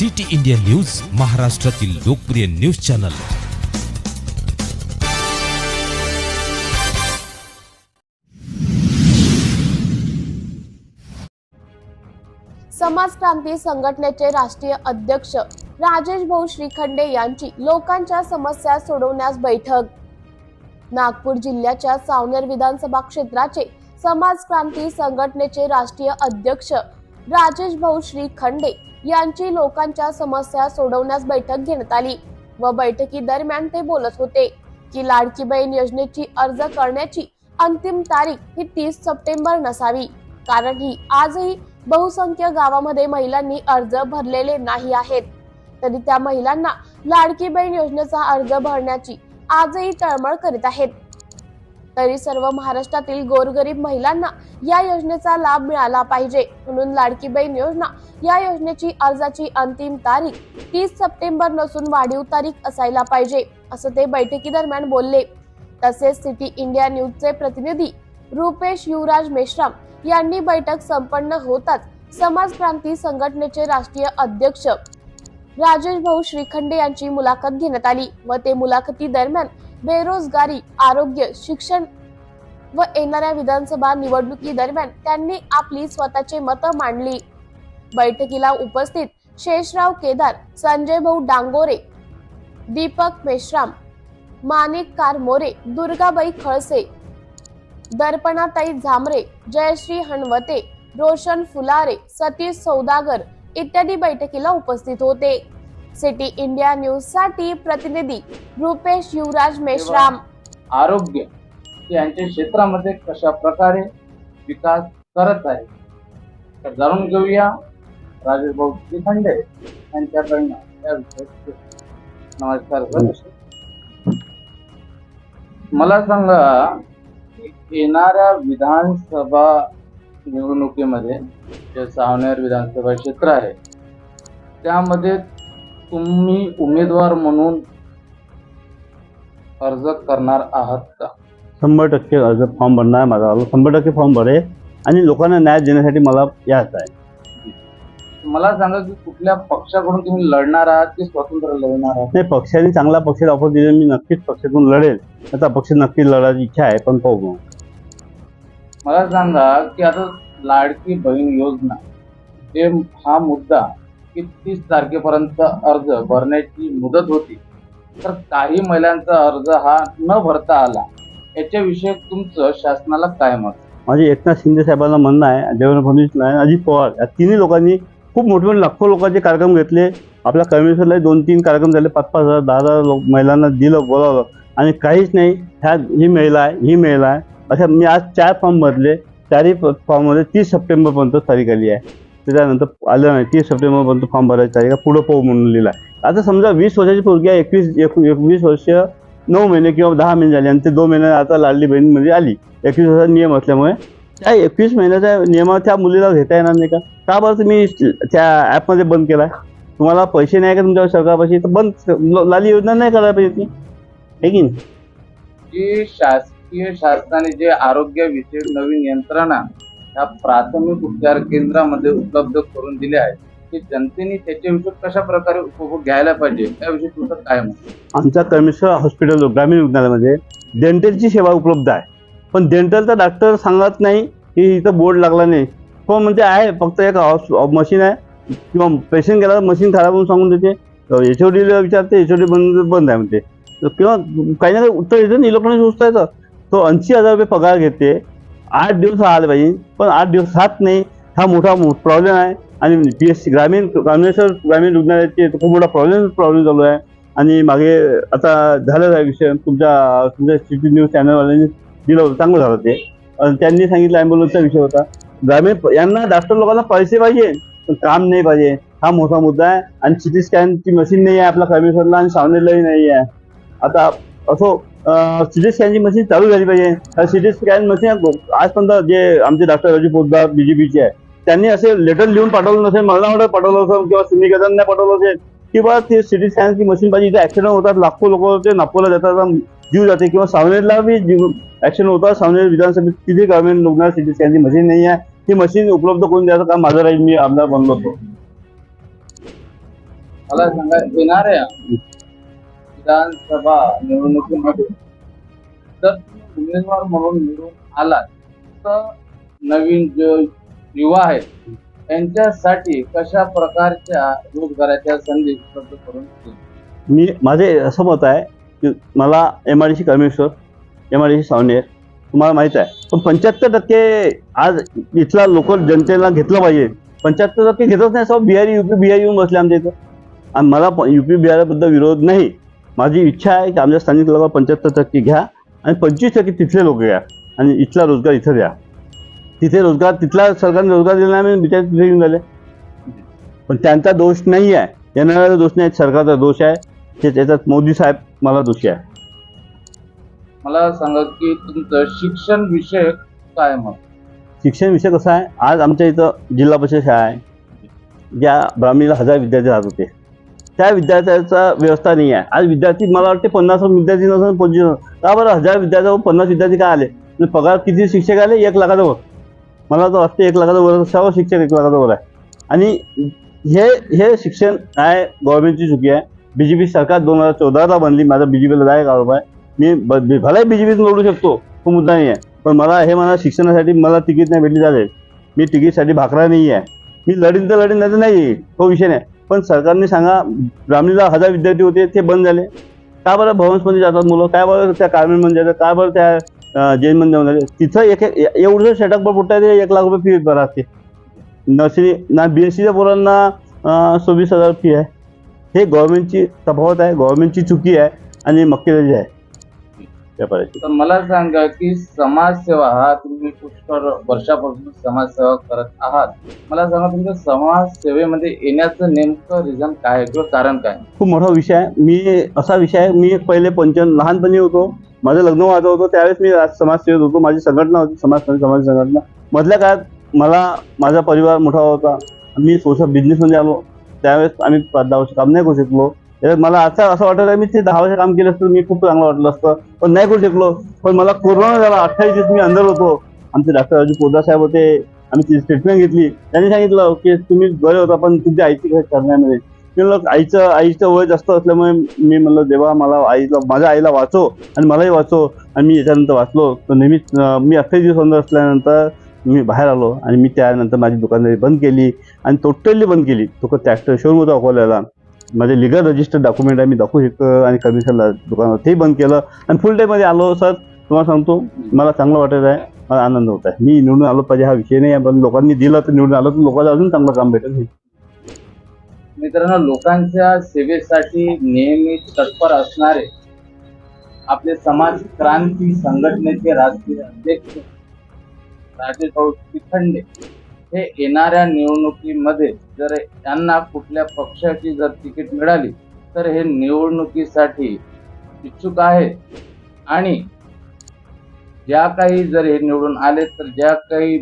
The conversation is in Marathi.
सिटी इंडिया न्यूज महाराष्ट्रातील लोकप्रिय न्यूज चॅनल. समाज क्रांती संघटनेचे राष्ट्रीय अध्यक्ष राजेश भाऊ श्रीखंडे यांची लोकांच्या समस्या सोडवण्यास बैठक. नागपूर जिल्ह्याच्या सावनेर विधानसभा क्षेत्राचे समाज क्रांती संघटनेचे राष्ट्रीय अध्यक्ष राजेश भाऊ श्री खंडे यांची लोकांच्या समस्या सोडवण्यास बैठक घेण्यात आली व बैठकी दरम्यान ते बोलत होते की लाडकी बहीण योजनेची अर्ज करण्याची अंतिम तारीख ही तीस सप्टेंबर नसावी कारण ही आजही बहुसंख्य गावामध्ये महिलांनी अर्ज भरलेले नाही आहेत. तरी त्या महिलांना लाडकी बहीण योजनेचा अर्ज भरण्याची आजही तळमळ करीत आहेत. तरी सर्व महाराष्ट्रातील गोरगरीब महिलांना या योजनेचा लाभ मिळाला पाहिजे. म्हणून लाडकी बहीण योजना या योजनेची अर्जाची अंतिम तारीख तीस सप्टेंबर नसून वाढीव तारीख असायला पाहिजे असं ते बैठकीदरम्यान बोलले. तसेच सिटी इंडिया न्यूजचे प्रतिनिधी रुपेश युवराज मेश्राम यांनी बैठक संपन्न होताच समाज क्रांती संघटनेचे राष्ट्रीय अध्यक्ष राजेश भाऊ श्रीखंडे यांची मुलाखत घेण्यात आली व ते मुलाखती दरम्यान बेरोजगारी आरोग्य शिक्षण व येणाऱ्या विधानसभा निवडणुकी दरम्यान त्यांनी आपली स्वतःचे मत मांडली. बैठकीला उपस्थित शेषराव केदार संजय भाऊ डांगोरे दीपक मेश्राम माणिक कारमोरे दुर्गाबाई खळसे दर्पणाताई झामरे जयश्री हणवते रोशन फुलारे सतीश सौदागर इत्यादी बैठकीला उपस्थित होते. सिटी इंडिया न्यूजसाठी प्रतिनिधी रुपेश युवराज मेश्राम. आरोग्य यांच्या क्षेत्रामध्ये कशा प्रकारे विकास करत आहे तर जाणून घेऊया राजेश भाऊ श्रीखंडे यांच्याकडनं या विषयात नमस्कार मला सांगा येणाऱ्या विधानसभा निवडणुकीमध्ये जे सावनेर विधानसभा क्षेत्र आहे त्यामध्ये तुम्ही उमेदवार म्हणून अर्ज करणार आहात का? शंभर टक्के अर्ज फॉर्म भरणार माझा. शंभर टक्के फॉर्म भरे आणि लोकांना न्याय देण्यासाठी मला यायचं आहे. मला सांगा की कुठल्या पक्षाकडून तुम्ही लढणार आहात की स्वतंत्र लढणार आहात? नाही पक्षाने चांगला पक्षाला ऑफर दिली मी नक्कीच पक्षातून लढेल. त्याचा पक्ष नक्की लढायची इच्छा आहे पण पाहू मग. मला सांगा की आता लाडकी बहीण योजना हे हा मुद्दा तीस तारखेपर्यंत अर्ज भरण्याची मुदत होती. तर काही महिलांचा अर्ज हा न भरता आला. याच्याविषयी तुमचं शासनाला काय मत? माझे एकनाथ शिंदे साहेबांना म्हणणं आहे देवेंद्र फडणवीस आणि अजित पवार या तिन्ही लोकांनी खूप मोठे मोठे लाखो लोकांचे कार्यक्रम घेतले. आपल्या कमिशनला दोन तीन कार्यक्रम झाले पाच पाच हजार दहा हजार लोक महिलांना दिलं बोलावलं. आणि काहीच नाही ह्या ही महिला आहे ही महिला आहे. अशा मी आज चार फॉर्म भरले चारही फॉर्ममध्ये तीस सप्टेंबरपर्यंत तारीख आली आहे. त्याच्यानंतर आलं नाही तीस सप्टेंबरपर्यंत फॉर्म भरायची तारीख का पुढं पाहू म्हणून लिहिला आहे. आता समजा वीस वर्षाची पोरगी आहे एकवीस एक एकवीस वर्ष नऊ महिने किंवा दहा महिने झाले आणि ते दोन महिने आता लाडली बहीणमध्ये म्हणजे आली. एकवीस वर्षाचा नियम असल्यामुळे. त्या एकवीस महिन्याच्या नियमात त्या मुलीला घेता येणार नाही का? का बरं तुम्ही त्या ॲपमध्ये बंद केला तुम्हाला पैसे नाही का तुमच्या सरकारपाशी? तर बंद लाली योजना नाही करायला पाहिजे ती. आहे की नाही? जी शासकीय शासनाने जे आरोग्याविषयक नवीन यंत्रणा ह्या प्राथमिक उपचार केंद्रामध्ये उपलब्ध करून दिले आहेत. की जनतेने त्याच्याविषयी कशा प्रकारे उपभोग घ्यायला पाहिजे त्याविषयी तुमचं काय म्हणतो आमच्या कमिशनर हॉस्पिटल ग्रामीण रुग्णालयामध्ये डेंटलची सेवा उपलब्ध आहे. पण डेंटलचा डॉक्टर सांगत नाही की इथं बोर्ड लागला नाही. हो म्हणजे आहे फक्त एक मशीन आहे. किंवा पेशंट गेला मशीन खराब होऊन सांगून देते. एच ओ डीला विचारते एच ओ डी बंद बंद आहे म्हणते. किंवा काही ना काही उत्तर येतं इलेक्ट्रॉनिक संस्था येतं. तो ऐंशी हजार रुपये पगार घेते. आठ दिवस आले पाहिजे पण आठ दिवस राहत नाही. हा मोठा प्रॉब्लेम आहे. आणि पी एस सी ग्रामीण कामेश्वर ग्रामीण रुग्णालयाचे खूप मोठा प्रॉब्लेम प्रॉब्लेम चालू आहे. आणि मागे आता झालं आहे विषय. तुमच्या तुमच्या सिटी न्यूज चॅनलवाल्यांनी दिलं होतं चांगलं झालं ते. आणि त्यांनी सांगितलं ॲम्ब्युलन्सचा विषय होता. ग्रामीण यांना डॉक्टर लोकांना पैसे पाहिजे पण काम नाही पाहिजे. हा मोठा मुद्दा आहे. आणि सिटी स्कॅनची मशीन नाही आहे आपल्या कामेश्वरला आणि सावनेरलाही नाही आहे. आता असो सिटी स्कॅनची मशीन चालू झाली पाहिजे. सिटी स्कॅन मशीन आजपर्यंत जे आमचे डॉक्टर राजू पोद्दार बीजेपीचे आहे त्यांनी असे लेटर लिहून पाठवलं नसेल मला पाठवलं असेल किंवा सिंडिकेटांना पाठवलं असेल किंवा ते सिटी स्कॅनची मशीन पाहिजे इथे ऍक्सिडेंट होतात लाखो लोक ते नागपूरला जातात जीव जाते किंवा सावनेरला बी जीव ऍक्सिडेंट होतात सावनेर विधानसभेत तिथे गव्हर्नमेंट रुग्णालय सिटी स्कॅनची मशीन नाही आहे. ही मशीन उपलब्ध करून द्यायचं काम माझं राहील मी आमदार बनलो होतो. मला सांगा येणाऱ्या विधानसभा निवडणुकीमध्ये जर उमेदवार म्हणून निवडून आलात तर नवीन जे युवा आहेत त्यांच्यासाठी कशा प्रकारच्या रोजगाराच्या संधी उपलब्ध करून मी माझे असं मत आहे की मला M I D C commissioner M I D C Savner तुम्हाला माहीत आहे. पण पंच्याहत्तर टक्के आज इथला लोकल जनतेला घेतलं पाहिजे. पंच्याहत्तर टक्के घेतच नाही सब बिहारी युपी बिहारी येऊन बसले आमच्या इथं. आणि मला युपी बिहारबद्दल विरोध नाही. माझी इच्छा आहे की आमच्या स्थानिक लोक पंच्याहत्तर टक्के घ्या आणि पंचवीस टक्के तिथले लोक घ्या आणि इथला रोजगार इथं द्या. तिथे रोजगार तिथला सरकारने रोजगार दिला नाही बिचारे तिथे येऊन झाले पण त्यांचा दोष नाही आहे. येणारा दोष नाही सरकारचा दोष आहे. ते त्याच्यात मोदी साहेब मला दोषी आहे. मला सांगा की तुमचं शिक्षण विषय काय मग शिक्षण विषय कसा आहे? आज आमच्या इथं जिल्हा परिषद शाळा आहे. ज्या ब्राह्मणीला हजार विद्यार्थी राहत होते. त्या विद्यार्थ्याचा व्यवस्था नाही आहे. आज विद्यार्थी मला वाटते पन्नास विद्यार्थी नसून पंचवीस का बरं? हजार विद्यार्थ्यावर पन्नास विद्यार्थी काय आले? म्हणजे पगार किती शिक्षक आले? एक लाखाचा वर मला तर वाटते एक लाखाचा वर सर्व शिक्षक एक लाखाचा वर आहे. आणि हे हे शिक्षण आहे गव्हर्नमेंटची चुकी आहे. बी जे पी सरकार दोन हजार चौदाला बनली. माझा बी जे पीला जाय आरोप आहे. मी ब- भलाही बी जे पीत निवडू शकतो. तो मुद्दा नाही आहे. पण मला हे मला शिक्षणासाठी मला तिकीट नाही भेटली जाते. मी तिकीटसाठी भाकरा नाही आहे मी लढीन तर लढीन नाही तर नाही. तो विषय नाही. पण सरकारने सांगा ब्राह्मणीला हजार विद्यार्थी होते ते बंद झाले. का बरं भवन्समध्ये जातात मुलं? काय बरं त्या कार्मेंटमध्ये जातात? काय बरं त्या अं, जैनमध्ये जाऊन झाले तिथं एक एवढं सेटअप फुटता ते एक लाख रुपये फी भरा लागते नर्सरी ना बी एस सीच्या पोरांना सव्वीस हजार फी आहे. हे गव्हर्नमेंटची तफावत आहे गव्हर्नमेंटची चुकी आहे आणि मक्केदारी आहे. व्यापाराची तर मला सांगा की समाजसेवा हा तुम्ही पुष्कळ वर्षापासून समाजसेवा करत आहात. मला सांगा तुमच्या समाजसेवेमध्ये येण्याचं नेमकं रिझन काय आहे किंवा कारण काय? खूप मोठा विषय आहे. मी असा विषय आहे मी पहिले पंचन लहानपणी होतो. माझं लग्न व्हायचं होतं त्यावेळेस मी समाजसेवेत होतो. माझी संघटना होती समाज समाज संघटना. मधल्या काळात मला माझा परिवार मोठा होता. मी सोशल बिझनेसमध्ये आलो. त्यावेळेस आम्ही पाच दहा वर्ष काम नाही करू शकलो. मला आता असं वाटत आहे मी ते दहा वर्ष काम केलं असतं मी खूप चांगलं वाटलं असतं. पण नाही करू शकलो. पण मला कोरोना झाला अठ्ठावीस दिवस मी अंदर होतो. आमचे डॉक्टर राजू पोदार साहेब होते. आम्ही तिची ट्रीटमेंट घेतली. त्यांनी सांगितलं की तुम्ही बरे होता पण तुमच्या आईची काही करण्यामध्ये मी म्हणलं आईचं आईचं वय जास्त असल्यामुळे मी म्हणलं देवा मला आईला माझ्या आईला वाचो आणि मलाही वाचो आणि मी याच्यानंतर वाचलो. तर नेहमीच मी अठ्ठावीस दिवस अंदर असल्यानंतर मी बाहेर आलो आणि मी त्यानंतर माझी दुकानदारी बंद केली आणि टोटली बंद केली. तो ट्रॅक्टर शोरूम होता अकोल्याला. माझे लिगल रजिस्टर डॉक्युमेंट आहे मी दाखवू शकतो आणि कमिशनला दुकानावर ते बंद केलं. आणि फुल टाईममध्ये आलो सर तुम्हाला सांगतो मला चांगलं वाटत आहे मला आनंद होत आहे. मी निवडून आलो पाहिजे हा विषय नाही आहे पण लोकांनी दिलं तर निवडून आलो तर लोकांना अजून चांगलं काम भेटेल. मित्रांनो लोकांच्या सेवेसाठी नेहमी तत्पर असणारे आपले समाज क्रांती संघटनेचे राष्ट्रीय अध्यक्ष राजेश भाऊ शिखंडे हे येणाऱ्या निवडणुकीमध्ये जर त्यांना कुठल्या पक्षाची जर तिकीट मिळाली तर हे निवडणुकीसाठी इच्छुक आहे. आणि ज्या काही जर हे निवडून आले तर ज्या काही